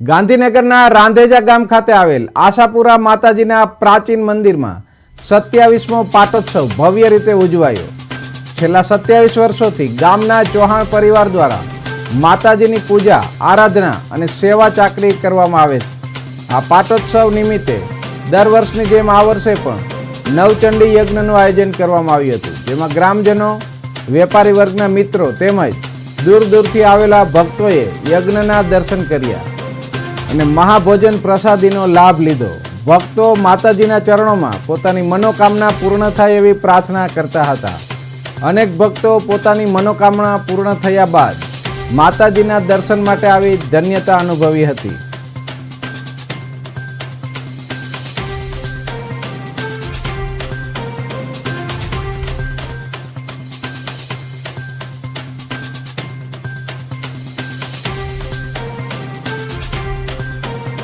ગાંધીનગરના રાંધેજા ગામ ખાતે આવેલ આશાપુરા માતાજીના પ્રાચીન મંદિરમાં સત્યાવીસમો પાટોત્સવ ભવ્ય રીતે ઉજવાયો. છેલ્લા સત્યાવીસ વર્ષોથી ગામના ચૌહાણ પરિવાર દ્વારા માતાજીની પૂજા, આરાધના અને સેવા ચાકરી કરવામાં આવે છે. આ પાટોત્સવ નિમિત્તે દર વર્ષની જેમ આ વર્ષે પણ નવચંડી યજ્ઞનું આયોજન કરવામાં આવ્યું હતું, જેમાં ગ્રામજનો, વેપારી વર્ગના મિત્રો તેમજ દૂર દૂરથી આવેલા ભક્તોએ યજ્ઞના દર્શન કર્યા. અને મહાભોજન પ્રસાદીનો લાભ લીધો. ભક્તો માતાજીના ચરણોમાં પોતાની મનોકામના પૂર્ણ થાય એવી પ્રાર્થના કરતા હતા. અનેક ભક્તો પોતાની મનોકામના પૂર્ણ થયા બાદ માતાજીના દર્શન માટે આવી ધન્યતા અનુભવી હતી.